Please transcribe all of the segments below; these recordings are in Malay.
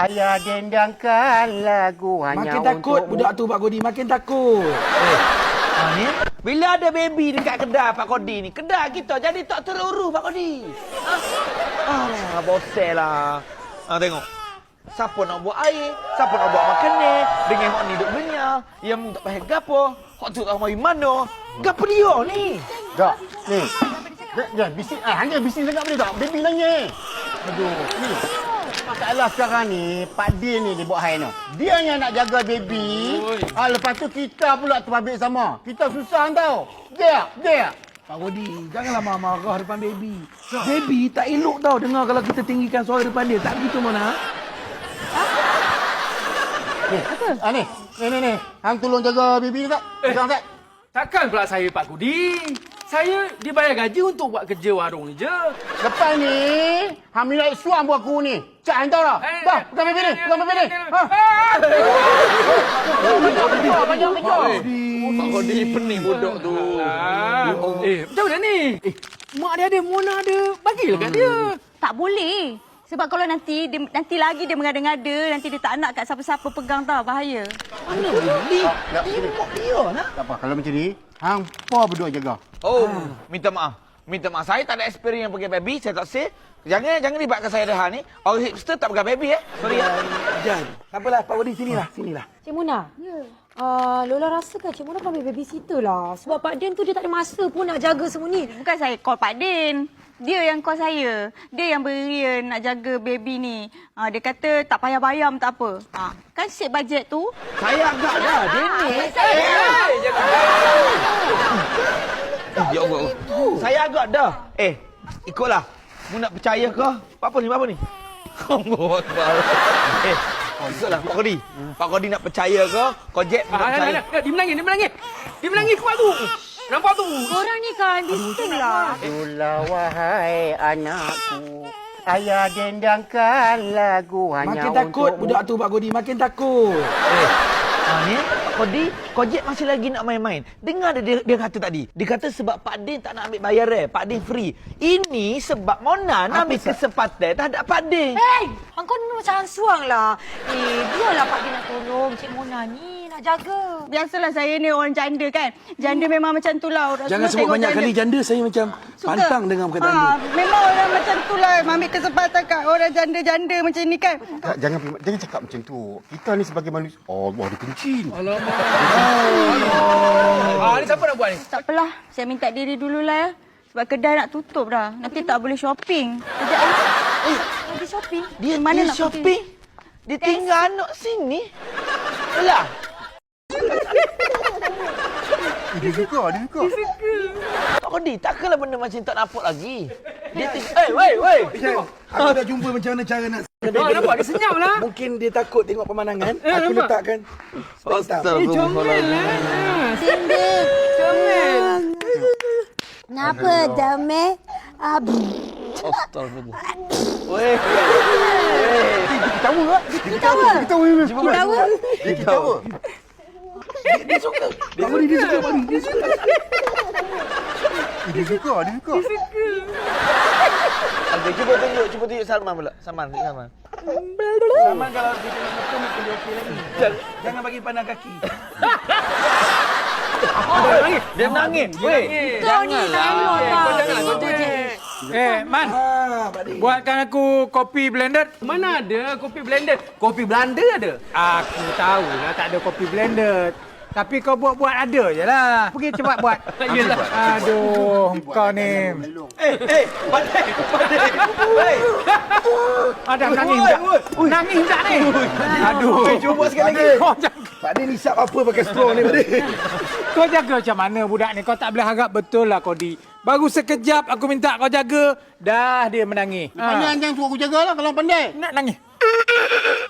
Ayah dendangkan lagu hanya Makin takut untukmu. budak tu Pak Kodi, makin takut. Ha, ni? Bila ada baby dekat kedai Pak Kodi ni, kedai kita jadi tak terurus Pak Kodi. Ha? Alah, bosel lah. Ha, tengok. Siapa nak buat air, siapa nak buat makanan, dengan hok ni duk benya, yang tak payah gapo, hok tu tak mari mana. Gapo dia ni? Tak, ni. Ya, bising, ah, hanya bising sangat boleh tak? Baby nangis. Aduh, ni. Masalah sekarang ni, Pak Din ni dia buat hal ni. Dia yang nak jaga baby. Ah, lepas tu kita pula terbabit sama. Kita susah tau. Dia, dia. Pak Kodi, janganlah marah-marah depan baby. Baby tak elok tau dengar kalau kita tinggikan suara depan dia. Tak begitu mana? Ni, ah, ni. Ni, ni, ni. Hang tolong jaga baby ni tak? Eh. tak? Takkan pula saya Pak Kudi. Saya dibayar gaji untuk buat kerja warung ni je. Lepas ni, hang minat suam buat aku ni. Cak tak? Eh, Dah, eh, pegang baby ni. eh, Pegang baby ni. eh, Ha. Ah! Banyak kejar, banyak kejar. Pak Kodi pening budak tu. Ah. Eh, macam mana ni? Eh, mak dia ada, Mona ada. Bagilah kat dia. Tak boleh. Sebab kalau nanti dia, nanti lagi dia mengada-ngada, nanti dia tak nak kat siapa-siapa pegang tau, bahaya. Mana boleh? Tak, Dia dia nak. tak apa, kalau macam ni, hang pa berdua jaga. Oh, minta maaf. Minta maaf. Saya tak ada experience pakai baby. Saya tak say. Jangan jangan libatkan saya dah ni. Orang hipster tak pegang baby eh. Sorry ya. Jan, tak apalah Pak Kodi sinilah, sinilah. Cik Mona? Ya. Uh, Lola rasakan Cik Mona ambil babysitter lah. Sebab Pak Din tu dia tak ada masa pun nak jaga semua ni. Bukan saya call Pak Din. Dia yang call saya. Dia yang beria nak jaga baby ni. Ha, dia kata tak payah bayam tak apa. Ha, kan set bajet tu. Saya agak dah. Dia ni. Ya Allah. Saya agak dah. Eh, ikutlah. Mu nak percaya ke? Apa ni? Apa ni? Allah Akbar. Eh, ikutlah Pak Kodi. Pak Kodi nak percaya ke? Kau jet nak Ah, percaya. nah. Dia menangis, dia menangis. Dia menangis kuat tu. Nampak tu? Korang ni kan bising lah. Itulah wahai anakku. Ayah dendangkan lagu hanya Makin takut untukmu. budak tu Pak Kodi, makin takut. Eh, ha, ni Pak Kodi, kau jet masih lagi nak main-main. Dengar dia, dia, dia kata tadi. Dia kata sebab Pak Din tak nak ambil bayar eh. Pak Din free. Ini sebab Mona nak ambil kesempatan tak ada Pak Din. Hei! Hang kau ni macam suang lah. Eh, biarlah Pak Din nak tolong Cik Mona ni nak jaga. Biasalah saya ni orang janda kan. Janda memang macam tu lah. Orang Jangan semua sebut tengok banyak kali janda, saya macam Suka. pantang dengan perkataan ha, tu. Memang orang macam tu lah. Ambil kesempatan kat orang janda-janda macam ni kan. Tak, jangan jangan cakap macam tu. Kita ni sebagai manusia. Oh, Allah dia kencing. Ah, ni siapa nak buat ni? Tak apalah. Saya minta diri dululah ya. Sebab kedai nak tutup dah. Nanti tak boleh shopping. Kejap eh. Eh, pergi shopping. Dia Mana dia nak shopping. Dia tinggal anak sini. Alah. Dia suka, dia suka. Pak Kodi, takkanlah benda macam ni tak nampak lagi. Dia tinggal... Eh, weh, weh. Aku dah jumpa macam mana cara nak Ah, nampak dia senyap lah. Mungkin dia takut tengok pemandangan. Eh, Aku nampak? letakkan spektak. Cindy. Comel. Kenapa, Dame? Abu. Astagfirullah. Weh. Ketawa tak? Kita tahu. Ketawa. Kita tahu. Dia ketawa. Dia suka. Pak Kodi dia suka Pak Kodi. Dia suka. Dia suka, dia suka. Okey, cuba tunjuk, cuba tunjuk Salman pula. Salman, Salman. Saman kalau dia tengok muka mungkin dia okey lagi. Jangan bagi pandang kaki. Dia menangis. Dia menangis. Weh. Kau ni tak tau. Kau janganlah, kau Itu je. Eh, Man. Ah. Buatkan aku kopi blended. Mana ada kopi blended? Kopi Belanda ada. Aku tahu lah tak ada kopi blended. Tapi kau buat-buat ada je lah. Pergi cepat buat. Yelah. Aduh, kau ni. Eh, eh, pandai, pandai. Weh. Ada nangis tak? Nangis tak ni? Aduh. Cuba buat sekali lagi. Kau jaga, Pak Din isap apa pakai straw ni Pak Din? kau jaga macam mana budak ni? Kau tak boleh harap betul lah kau di. Baru sekejap aku minta kau jaga. Dah dia menangis. Pandai Ha. yang suruh aku jaga lah kalau pandai. Nak nangis.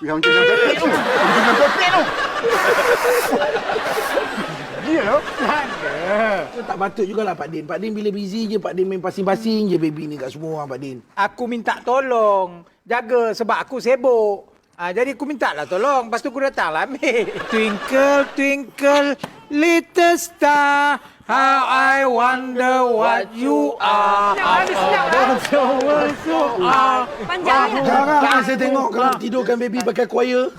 Yang macam pepek tu. Yang macam tu. Lah. Tak patut jugalah Pak Din. Pak Din bila busy je Pak Din main pasing-pasing je baby ni kat semua orang Pak Din. Aku minta tolong. Jaga sebab aku sibuk. Ah, jadi aku minta lah tolong. Lepas tu aku datang lah ambil. Twinkle, twinkle, little star. How I wonder what you are. Ada senang ah. Panjang ya. Jangan saya tengok kalau tidurkan baby pakai choir.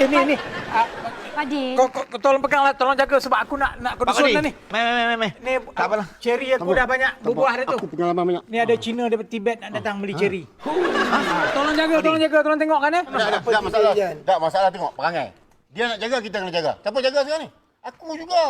Eh, ni, Ah, Padin. Kau, kau, kau tolong peganglah, tolong jaga sebab aku nak nak ke Pak dusun Kodi. dah ni. Meh, meh, meh, meh. Ni Tak apalah. Cherry aku dah banyak berbuah dah tu. Aku pengalaman banyak. Ni ada Cina daripada Tibet nak datang beli cherry. Ah, Tolong jaga, tolong jaga, tolong tengok kan eh. Tak, tak, tak masalah. Tak masalah tengok perangai. Dia nak jaga, kita kena jaga. Siapa jaga sekarang ni? Aku juga.